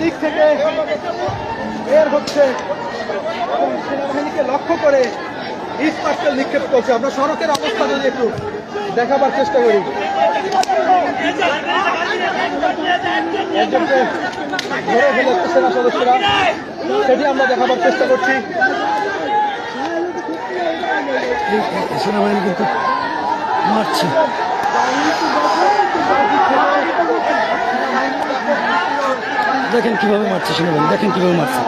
দিক থেকে বের হচ্ছে। সেনাবাহিনীকে লক্ষ্য করে ইস্পাতকে নিক্ষেপ করছে। আমরা সড়কের অবস্থা যদি একটু দেখাবার চেষ্টা করি। একজনকে ধরে ফেলেছে সেনা সদস্যরা। সেটি আমরা দেখাবার চেষ্টা করছি। সেনাবাহিনী কিন্তু মারছে। দেখেন কীভাবে মারছে সেনাবাহিনী দেখেন কীভাবে মারছে।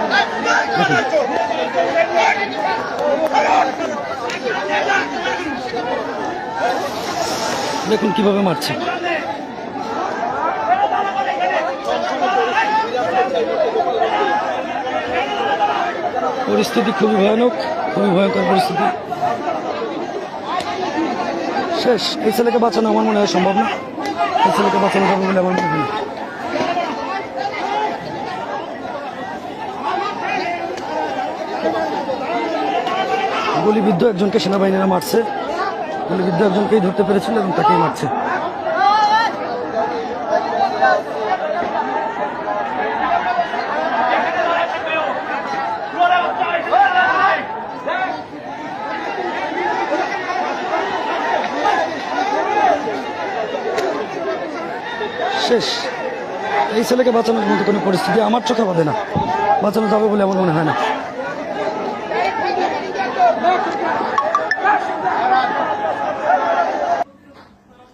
দেখুন কীভাবে মারছে। পরিস্থিতি খুবই ভয়ানক, খুবই ভয়ঙ্কর পরিস্থিতি। শেষ, এই ছেলেকে বাঁচানো আমার মনে হয় সম্ভব না। এই ছেলেকে বাঁচানো যাবে বলে আমার মনে হয় গুলিবিদ্ধ একজনকে সেনাবাহিনীরা মারছে। গুলিবিদ্ধ একজনকেই ধরতে পেরেছিল এবং তাকেই মারছে। শেষ। এই ছেলেকে বাঁচানোর মতো কোনো পরিস্থিতি আমার চোখে বাঁধে না। বাঁচানো যাবে বলে আমার মনে হয় না।